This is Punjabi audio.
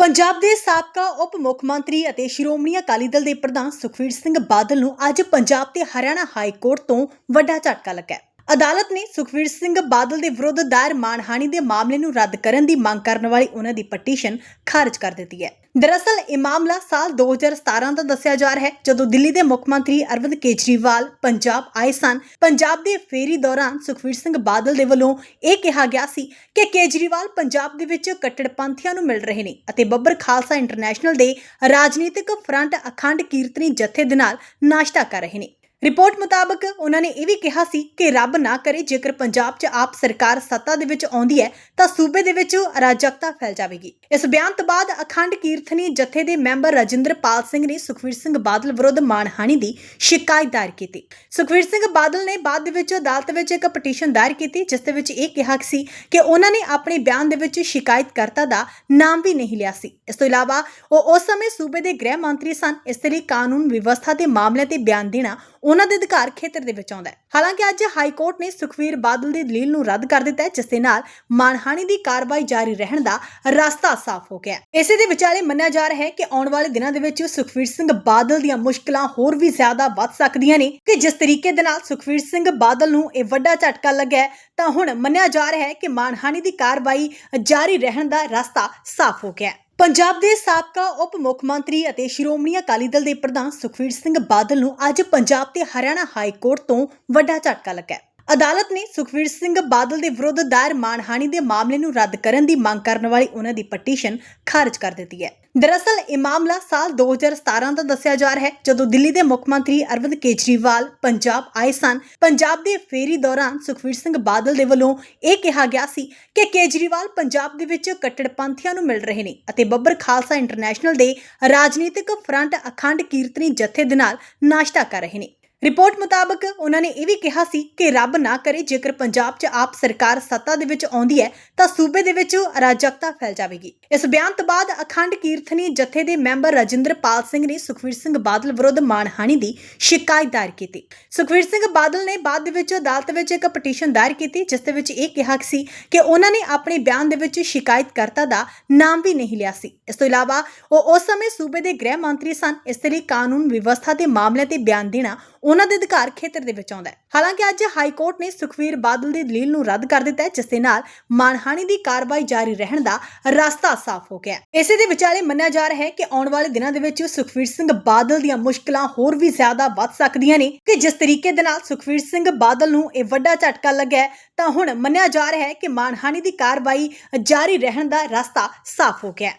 ਪੰਜਾਬ ਦੇ ਸਾਬਕਾ ਉਪ ਮੁੱਖ ਮੰਤਰੀ ਅਤੇ ਸ਼੍ਰੋਮਣੀ ਅਕਾਲੀ ਦਲ ਦੇ ਪ੍ਰਧਾਨ ਸੁਖਵੀਰ ਸਿੰਘ ਬਾਦਲ ਨੂੰ ਅੱਜ ਪੰਜਾਬ ਤੇ ਹਰਿਆਣਾ ਹਾਈ ਕੋਰਟ ਤੋਂ ਵੱਡਾ ਝਟਕਾ ਲੱਗਾ ਅਦਾਲਤ ਨੇ ਸੁਖਵੀਰ ਸਿੰਘ ਬਾਦਲ ਦੇ ਵਿਰੁੱਧ ਦਾਇਰ ਮਾਨਹਾਨੀ ਦੇ ਮਾਮਲੇ ਨੂੰ ਰੱਦ ਕਰਨ ਦੀ ਮੰਗ ਕਰਨ ਵਾਲੀ ਉਹਨਾਂ ਦੀ ਪਟੀਸ਼ਨ ਖਾਰਜ ਕਰ ਦਿੱਤੀ ਹੈ। ਦਰਅਸਲ, ਇਹ ਮਾਮਲਾ ਸਾਲ 2017 ਦਾ ਦੱਸਿਆ ਜਾ ਰਿਹਾ ਹੈ, ਜਦੋਂ ਦਿੱਲੀ ਦੇ ਮੁੱਖ ਮੰਤਰੀ ਅਰਵਿੰਦ ਕੇਜਰੀਵਾਲ, ਪੰਜਾਬ ਆਏ ਸਨ ਪੰਜਾਬ ਦੇ ਫੇਰੀ ਦੌਰਾਨ ਸੁਖਵੀਰ ਸਿੰਘ ਬਾਦਲ ਦੇ ਵੱਲੋਂ ਇਹ ਕਿਹਾ ਗਿਆ ਸੀ ਕਿ ਕੇਜਰੀਵਾਲ ਪੰਜਾਬ ਦੇ ਵਿੱਚ ਕੱਟੜਪੰਥੀਆਂ ਨੂੰ ਮਿਲ ਰਹੇ ਨੇ ਅਤੇ ਬੱਬਰ ਖਾਲਸਾ ਇੰਟਰਨੈਸ਼ਨਲ ਦੇ ਰਾਜਨੀਤਿਕ ਫਰੰਟ ਅਖੰਡ ਕੀਰਤਨੀ ਜਥੇ ਦੇ ਨਾਲ ਨਾਸ਼ਤਾ ਕਰ ਰਹੇ ਨੇ ਰਿਪੋਰਟ ਮੁਤਾਬਕ ਉਹਨਾਂ ਨੇ ਇਹ ਵੀ ਕਿਹਾ ਸੀ ਕਿ ਰੱਬ ਨਾ ਕਰੇ ਜੇਕਰ ਪੰਜਾਬ 'ਚ ਆਪ ਸਰਕਾਰ ਸੱਤਾ ਦੇ ਵਿੱਚ ਆਉਂਦੀ ਹੈ, ਤਾਂ ਸੂਬੇ ਦੇ ਵਿੱਚ ਅਰਾਜਕਤਾ ਫੈਲ ਜਾਵੇਗੀ। ਇਸ ਬਿਆਨ ਤੋਂ ਬਾਅਦ ਅਖੰਡ ਕੀਰਤਨੀ ਜਥੇ ਦੇ ਮੈਂਬਰ ਰਜਿੰਦਰਪਾਲ ਸਿੰਘ ਨੇ ਸੁਖਵੀਰ ਸਿੰਘ ਬਾਦਲ ਵਿਰੁੱਧ ਮਾਨਹਾਨੀ ਦੀ ਸ਼ਿਕਾਇਤ ਦਾਇਰ ਕੀਤੀ। ਸੁਖਵੀਰ ਸਿੰਘ ਬਾਦਲ ਨੇ ਬਾਅਦ ਦੇ ਵਿੱਚ ਅਦਾਲਤ ਵਿੱਚ ਇੱਕ ਪਟੀਸ਼ਨ ਦਾਇਰ ਕੀਤੀ, ਜਿਸ ਦੇ ਵਿੱਚ ਇਹ ਕਿਹਾ ਸੀ ਕਿ ਉਹਨਾਂ ਨੇ ਆਪਣੇ ਬਿਆਨ ਦੇ ਵਿੱਚ ਸ਼ਿਕਾਇਤਕਰਤਾ ਦਾ ਨਾਮ ਵੀ ਨਹੀਂ ਲਿਆ ਸੀ। ਇਸ ਤੋਂ ਇਲਾਵਾ ਉਹ ਉਸ ਸਮੇਂ ਸੂਬੇ ਦੇ ਗ੍ਰਹਿ ਮੰਤਰੀ ਸਨ। ਇਸ ਲਈ ਕਾਨੂੰਨ ਵਿਵਸਥਾ ਦੇ ਮਾਮਲੇ ਤੇ ਬਿਆਨ ਦੇਣਾ ਉਹਨਾਂ ਦੇ ਅਧਿਕਾਰ ਖੇਤਰ ਦੇ ਵਿੱਚ ਆਉਂਦਾ ਹੈ ਹਾਲਾਂਕਿ ਅੱਜ ਹਾਈ ਕੋਰਟ ਨੇ ਸੁਖਵੀਰ ਬਾਦਲ ਦੀ ਦਲੀਲ ਨੂੰ ਰੱਦ ਕਰ ਦਿੱਤਾ ਹੈ, ਜਿਸ ਦੇ ਨਾਲ ਮਾਨਹਾਨੀ ਦੀ ਕਾਰਵਾਈ ਜਾਰੀ ਰਹਿਣ ਦਾ ਰਸਤਾ ਸਾਫ਼ ਹੋ ਗਿਆ ਹੈ। ਇਸੇ ਦੇ ਵਿਚਾਲੇ ਮੰਨਿਆ ਜਾ ਰਿਹਾ ਹੈ ਕਿ ਆਉਣ ਵਾਲੇ ਦਿਨਾਂ ਦੇ ਵਿੱਚ ਸੁਖਵੀਰ ਸਿੰਘ ਬਾਦਲ ਦੀਆਂ ਮੁਸ਼ਕਲਾਂ ਹੋਰ ਵੀ ਜ਼ਿਆਦਾ ਵੱਧ ਸਕਦੀਆਂ ਨੇ ਕਿ ਜਿਸ ਤਰੀਕੇ ਦੇ ਨਾਲ ਸੁਖਵੀਰ ਸਿੰਘ ਬਾਦਲ ਨੂੰ ਇਹ ਵੱਡਾ ਝਟਕਾ ਲੱਗਾ ਤਾਂ ਹੁਣ ਮੰਨਿਆ ਜਾ ਰਿਹਾ ਹੈ ਕਿ ਮਾਨਹਾਨੀ ਦੀ ਕਾਰਵਾਈ ਜਾਰੀ ਰਹਿਣ ਦਾ ਰਸਤਾ ਸਾਫ਼ ਹੋ ਗਿਆ ਪੰਜਾਬ ਦੇ ਸਾਬਕਾ ਉਪ ਮੁੱਖ ਮੰਤਰੀ ਅਤੇ ਸ਼੍ਰੋਮਣੀ ਅਕਾਲੀ ਦਲ ਦੇ ਪ੍ਰਧਾਨ ਸੁਖਵੀਰ ਸਿੰਘ ਬਾਦਲ ਨੂੰ ਅੱਜ ਪੰਜਾਬ ਤੇ ਹਰਿਆਣਾ ਹਾਈ ਕੋਰਟ ਤੋਂ ਵੱਡਾ ਝਟਕਾ ਲੱਗਾ ਅਦਾਲਤ ਨੇ ਸੁਖਵੀਰ ਸਿੰਘ ਬਾਦਲ ਦੇ ਵਿਰੁੱਧ ਦਾਇਰ ਮਾਨਹਾਨੀ ਦੇ ਮਾਮਲੇ ਨੂੰ ਰੱਦ ਕਰਨ ਦੀ ਮੰਗ ਕਰਨ ਵਾਲੀ ਉਹਨਾਂ ਦੀ ਪਟੀਸ਼ਨ ਖਾਰਜ ਕਰ ਦਿੱਤੀ ਹੈ। ਦਰਅਸਲ, ਇਹ ਮਾਮਲਾ ਸਾਲ 2017 ਦਾ ਦੱਸਿਆ ਜਾ ਰਿਹਾ ਹੈ, ਜਦੋਂ ਦਿੱਲੀ ਦੇ ਮੁੱਖ ਮੰਤਰੀ ਅਰਵਿੰਦ ਕੇਜਰੀਵਾਲ ਪੰਜਾਬ ਆਏ ਸਨ। ਪੰਜਾਬ ਦੇ ਫੇਰੀ ਦੌਰਾਨ ਸੁਖਵੀਰ ਸਿੰਘ ਬਾਦਲ ਦੇ ਵੱਲੋਂ ਇਹ ਕਿਹਾ ਗਿਆ ਸੀ ਕਿ ਕੇਜਰੀਵਾਲ ਪੰਜਾਬ ਦੇ ਵਿੱਚ ਕੱਟੜਪੰਥੀਆਂ ਨੂੰ ਮਿਲ ਰਹੇ ਨੇ ਅਤੇ ਬੱਬਰ ਖਾਲਸਾ ਇੰਟਰਨੈਸ਼ਨਲ ਦੇ ਰਾਜਨੀਤਿਕ ਫਰੰਟ ਅਖੰਡ ਕੀਰਤਨੀ ਜਥੇ ਦੇ ਨਾਲ ਨਾਸ਼ਤਾ ਕਰ ਰਹੇ ਨੇ। ਰਿਪੋਰਟ ਮੁਤਾਬਕ ਉਹਨਾਂ ਨੇ ਇਹ ਵੀ ਕਿਹਾ ਸੀ ਕਿ ਰੱਬ ਨਾ ਕਰੇ ਜੇਕਰ ਪੰਜਾਬ 'ਚ ਆਪ ਸਰਕਾਰ ਸੱਤਾ ਦੇ ਵਿੱਚ ਆਉਂਦੀ ਹੈ, ਤਾਂ ਸੂਬੇ ਦੇ ਵਿੱਚ ਅਰਾਜਕਤਾ ਫੈਲ ਜਾਵੇਗੀ। ਇਸ ਬਿਆਨ ਤੋਂ ਬਾਅਦ ਅਖੰਡ ਕੀਰਤਨੀ ਜਥੇ ਦੇ ਮੈਂਬਰ ਰਜਿੰਦਰਪਾਲ ਸਿੰਘ ਨੇ ਸੁਖਵੀਰ ਸਿੰਘ ਬਾਦਲ ਵਿਰੁੱਧ ਮਾਨਹਾਨੀ ਦੀ ਸ਼ਿਕਾਇਤ ਦਾਇਰ ਕੀਤੀ। ਸੁਖਵੀਰ ਸਿੰਘ ਬਾਦਲ ਨੇ ਬਾਅਦ ਦੇ ਵਿੱਚ ਅਦਾਲਤ ਵਿੱਚ ਇੱਕ ਪਟੀਸ਼ਨ ਦਾਇਰ ਕੀਤੀ, ਜਿਸ ਦੇ ਵਿੱਚ ਇਹ ਕਿਹਾ ਸੀ ਕਿ ਉਹਨਾਂ ਨੇ ਆਪਣੇ ਬਿਆਨ ਦੇ ਵਿੱਚ ਸ਼ਿਕਾਇਤਕਰਤਾ ਦਾ ਨਾਮ ਵੀ ਨਹੀਂ ਲਿਆ ਸੀ। ਇਸ ਤੋਂ ਇਲਾਵਾ ਉਹ ਉਸ ਸਮੇਂ ਸੂਬੇ ਦੇ ਗ੍ਰਹਿ ਮੰਤਰੀ ਸਨ। ਇਸ ਲਈ ਕਾਨੂੰਨ ਵਿਵਸਥਾ ਦੇ ਮਾਮਲੇ ਤੇ ਬਿਆਨ ਦੇਣਾ ਉਹਨਾਂ ਦੇ ਅਧਿਕਾਰ ਖੇਤਰ ਦੇ ਵਿੱਚ ਆਉਂਦਾ ਹੈ ਹਾਲਾਂਕਿ ਅੱਜ ਹਾਈ ਕੋਰਟ ਨੇ ਸੁਖਵੀਰ ਬਾਦਲ ਦੀ ਦਲੀਲ ਨੂੰ ਰੱਦ ਕਰ ਦਿੱਤਾ ਹੈ, ਜਿਸ ਦੇ ਨਾਲ ਮਾਨਹਾਨੀ ਦੀ ਕਾਰਵਾਈ ਜਾਰੀ ਰਹਿਣ ਦਾ ਰਸਤਾ ਸਾਫ਼ ਹੋ ਗਿਆ ਹੈ। ਇਸੇ ਦੇ ਵਿਚਾਲੇ ਮੰਨਿਆ ਜਾ ਰਿਹਾ ਹੈ ਕਿ ਆਉਣ ਵਾਲੇ ਦਿਨਾਂ ਦੇ ਵਿੱਚ ਸੁਖਵੀਰ ਸਿੰਘ ਬਾਦਲ ਦੀਆਂ ਮੁਸ਼ਕਲਾਂ ਹੋਰ ਵੀ ਜ਼ਿਆਦਾ ਵੱਧ ਸਕਦੀਆਂ ਨੇ ਕਿ ਜਿਸ ਤਰੀਕੇ ਦੇ ਨਾਲ ਸੁਖਵੀਰ ਸਿੰਘ ਬਾਦਲ ਨੂੰ ਇਹ ਵੱਡਾ ਝਟਕਾ ਲੱਗਾ ਤਾਂ ਹੁਣ ਮੰਨਿਆ ਜਾ ਰਿਹਾ ਹੈ ਕਿ ਮਾਨਹਾਨੀ ਦੀ ਕਾਰਵਾਈ ਜਾਰੀ ਰਹਿਣ ਦਾ ਰਸਤਾ ਸਾਫ਼ ਹੋ ਗਿਆ